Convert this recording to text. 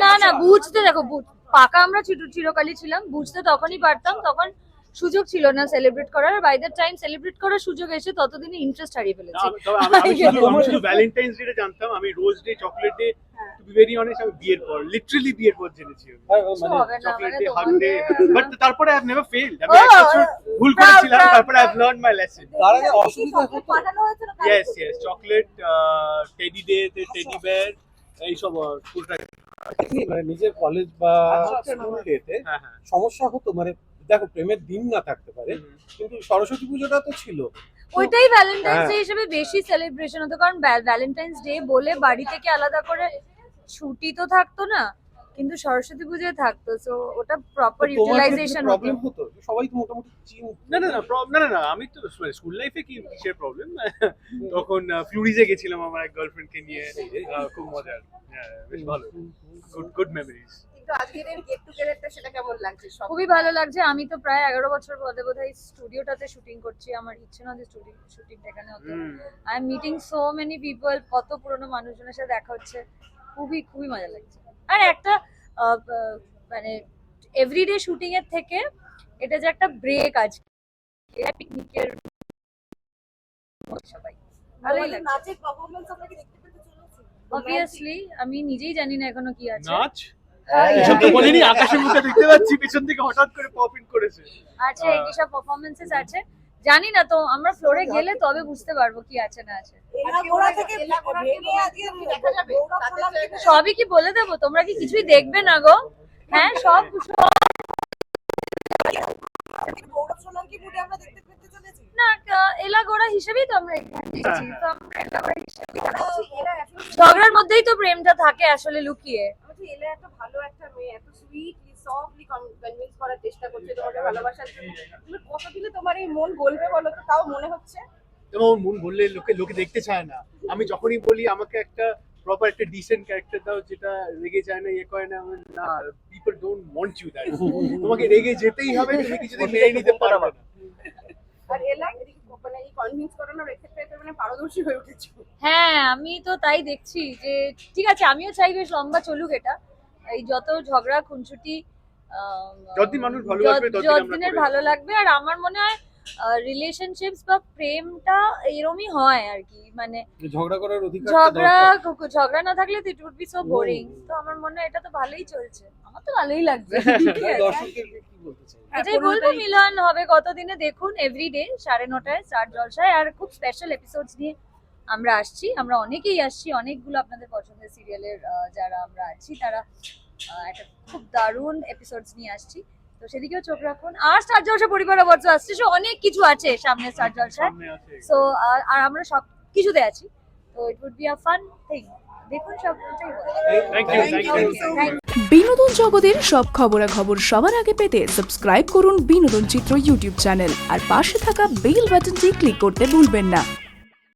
না না বুঝতে দেখো পাকা আমরা চিরকালই ছিলাম বুঝতে তখনই পারতাম তখন সুযোগ ছিল না সেলিব্রেট করার বাই দ্য টাইম সেলিব্রেট করার সুযোগ এসে ততদিনে ইন্টারেস্ট হারিয়ে ফেলেছি। তবে আমি- আমি শুধু- ভ্যালেন্টাইন্স ডে জানতাম আমি rose day chocolate day to be very honest আমি বিয়ের পর লিটারালি বিয়ের পর জেনেছি চকলেট মানে ডে হাগ ডে বাট তারপরে আই হ্যাভ নেভার ফেইলড আমি এক বছর ভুল করেছিলাম তারপরে I have learn my lesson তার আগে অসুবিধা হতো। Yes yes chocolate teddy day teddy bear এইসব আহ, পুরোটা কি মানে নিজের কলেজ বা স্কুল ডেতে হ্যাঁ হ্যাঁ। সমস্যা হতো মানে দেখো প্রেমের দিন না থাকতে পারে কিন্তু সরস্বতী পুজোটা তো ছিল। ওইটাই ভ্যালেন্টাইন্স। ডে হিসেবে বেশি সেলিব্রেশন হতো কারণ ভ্যালেন্টাইন্স ডে বলে বাড়ি থেকে আলাদা করে ছুটি তো থাকতো না। কিন্তু সরস্বতী পুজোয় থাকতো সো ওটা প্রপার ইউটিলাইজেশন হতো। প্রবলেম হতো? সবাই তো মোটামুটি না না না না না না আমি তো স্কুল লাইফে কি কিসের প্রবলেম তখন ফ্লুরিজে গেছিলাম আমার এক গার্লফ্রেন্ডকে নিয়ে। খুব মজার হ্যাঁ, বেশ ভালো। গুড গুড মেমোরিজ কিন্তু আজকের এই সেটা কেমন লাগছে? খুবই ভালো লাগছে। আমি তো প্রায় এগারো বছর পরে বোধহয় স্টুডিওটাতে শুটিং করছি। আমার ইচ্ছে না যে স্টুডিও শুটিং এখানে হতো I am meeting so many people কত পুরনো মানুষজনের সাথে দেখা হচ্ছে। খুবই খুবই মজা লাগছে। আর একটা মানে এভরিডে শুটিং এর থেকে এটা যে একটা ব্রেক আজকে। পিকনিকের সবাই। ভালোই লাগছে। নাচের পারফরমেন্স আমরা কি দেখতে পেতে চলেছি? অবভিয়াসলি আমি নিজেই জানি না এখনও কি আছে। নাচ? হ্যাঁ, এসব তো হ্যাঁ। বলিনি আকাশের মুখে দেখতে পাচ্ছি পিছন থেকে হঠাৎ করে পপ ইন করেছে। আছে এইসব পারফরমেন্সেস আছে। জানি না তো আমরা ফ্লোরে গেলে তবে বুঝতে পারব কি আছে না আছে। সবই কি বলে দেবো? তোমরা কি কিছুই দেখবে না গো? হ্যাঁ সব না এলাগোড়া হিসেবেই তো আমরা এত ঝগড়ার মধ্যেই তো প্রেমটা থাকে আসলে লুকিয়ে। এলা এত ভালো একটা মেয়ে এত সুইটলি সফটলি কনভিন্স চেষ্টা করছে তোমাকে ভালোবাসার জন্য। তুমি কত দিলে তোমার এই মন বলবে বলো তো তাও মনে হচ্ছে? তোমার মন বললে লোকে লোকে দেখতে চায় না। আমি যখনই বলি আমাকে একটা প্রপার একটা ডিসেন্ট ক্যারেক্টার দাও যেটা রেগে যায় না ইয়ে করে না না people don't want you that তোমাকে রেগে যেতেই হবে তুমি কিছুদিন মেনে নিতে পারবে না। আর এলা মানে এই কনভিন্স করানোর এক্ষেত্রে তো মানে পারদর্শী হয়ে উঠেছে। হ্যাঁ আমি তো তাই দেখছি যে ঠিক আছে আমিও চাই বেশ লম্বা চলুক এটা। এই যত ঝগড়া খুনসুটি আম, যতদিন মানুষ ভালোবাসবে, যতদিনের ভালো লাগবে আর আমার মনে হয় রিলেশনশিপস বা প্রেমটা এরমই হয় আর কি মানে ঝগড়া করার অধিকার ঝগড়া ঝগড়া না থাকলে it would be so boring তো আমার মনে হয় এটা তো ভালোই চলছে। আমার তো ভালোই লাগছে। দর্শকদেরকে কি বলতে এটাই বলব মিলন হবে কতদিনে দেখুন এভরিডে সাড়ে নটায় স্টার জলসায় আর খুব স্পেশাল এপিসোডস নিয়ে আমরা আসছি আমরা অনেকেই আসছি অনেকগুলো আপনাদের পছন্দের সিরিয়ালের যারা আমরা আছি তারা একটা খুব দারুণ এপিসোডস নিয়ে আসছি। তো সেদিকেও চোখ রাখুন। আর স্টার জলসা পরিবার অবশ্য আসছে। সে অনেক কিছু আছে সামনে স্টার আছে সো আর আমরা সব কিছুতে আছি। তো it would be a fun thing দেখুন থ্যাংক বিনোদন জগতের সব খবরাখবর সবার আগে পেতে সাবস্ক্রাইব করুন বিনোদন চিত্র ইউটিউব চ্যানেল আর পাশে থাকা বেল বাটনটি ক্লিক করতে ভুলবেন না।